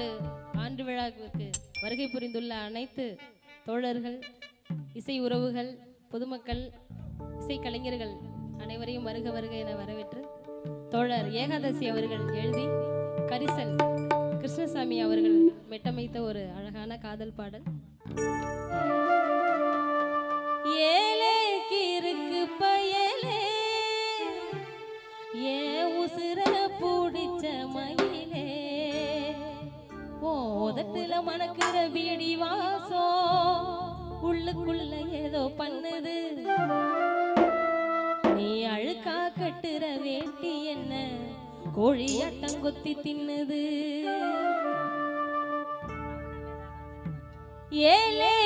ஆண்டு ஆண்டு விழாவுக்கு வருகை புரிந்துள்ள அனைத்து தோழர்கள் இசை உறவுகள் பொதுமக்கள் இசை கலைஞர்கள் அனைவரையும் வருக வருக என வரவேற்று தோழர் ஏகாதசி அவர்கள் எழுதி கரிசல் கிருஷ்ணசாமி அவர்கள் மெட்டமைத்த ஒரு அழகான காதல் பாடல். மனக்கு பீடி வாசம் உள்ளுக்குள்ள ஏதோ பண்ணுது. நீ அழுக்கா கட்டுற வேட்டி என்ன? கோழியாட்டம் கொத்தி தின்னுது. ஏலே